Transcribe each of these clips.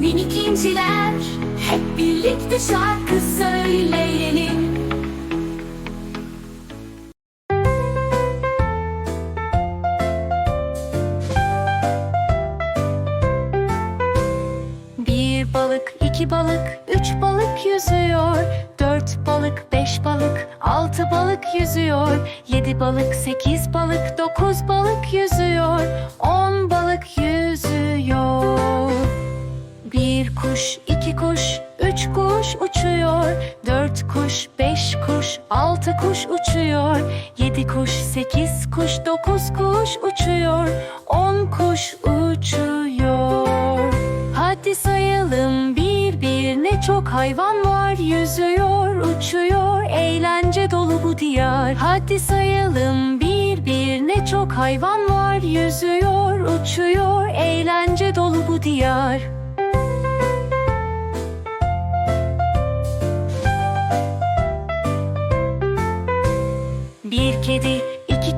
Minik inciler hep birlikte şarkı söyleyelim. Bir balık, iki balık, üç balık yüzüyor. Dört balık, beş balık, altı balık yüzüyor. Yedi balık, sekiz balık, dokuz balık yüzüyor. On balık yüzüyor. Kuş, iki kuş, üç kuş uçuyor. Dört kuş, beş kuş, altı kuş uçuyor. Yedi kuş, sekiz kuş, dokuz kuş uçuyor. On kuş uçuyor. Hadi sayalım bir bir ne çok hayvan var yüzüyor, uçuyor. Eğlence dolu bu diyar. Hadi sayalım bir bir ne çok hayvan var yüzüyor, uçuyor. Eğlence dolu bu diyar.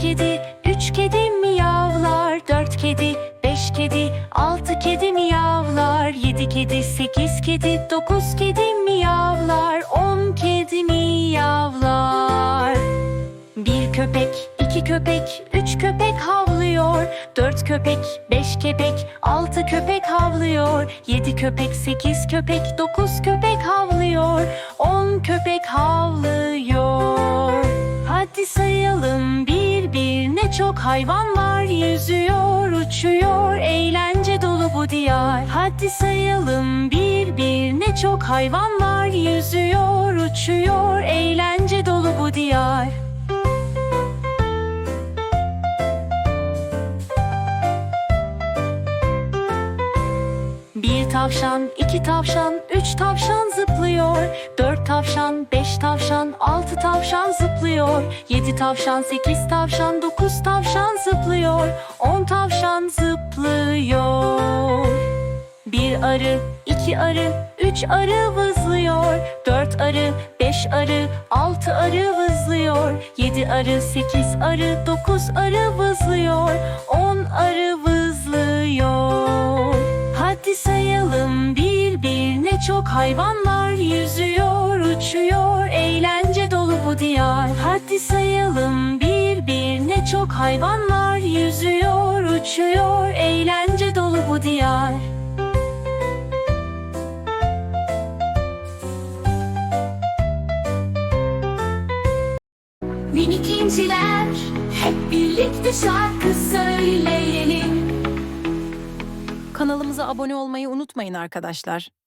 Kedi, üç kedi miyavlar Dört kedi, beş kedi, altı kedi miyavlar Yedi kedi, sekiz kedi, dokuz kedi miyavlar On kedi miyavlar. Bir köpek, iki köpek, üç köpek havlıyor Dört köpek, beş köpek, altı köpek havlıyor Yedi köpek, sekiz köpek, dokuz köpek havlıyor On köpek havlıyor. Hadi sayalım çok hayvan var Yüzüyor, uçuyor, eğlence dolu bu diyar. Hadi sayalım bir bir ne çok hayvan var Yüzüyor, uçuyor, eğlence dolu bu diyar Bir tavşan, iki tavşan, üç tavşan zıplıyor. Dört tavşan, beş tavşan, altı tavşan zıplıyor. Yedi tavşan, sekiz tavşan, dokuz tavşan zıplıyor. On tavşan zıplıyor. Bir arı, iki arı, üç arı vızlıyor. Dört arı, beş arı, altı arı vızlıyor. Yedi arı, sekiz arı, dokuz arı vızlıyor. On arı vızlıyor. Çok hayvan var Yüzüyor, uçuyor, eğlence dolu bu diyar Hadi sayalım bir bir ne çok hayvan var Yüzüyor, uçuyor, eğlence dolu bu diyar Minik inciler hep birlikte şarkı söyleyelim. Kanalımıza abone olmayı unutmayın arkadaşlar.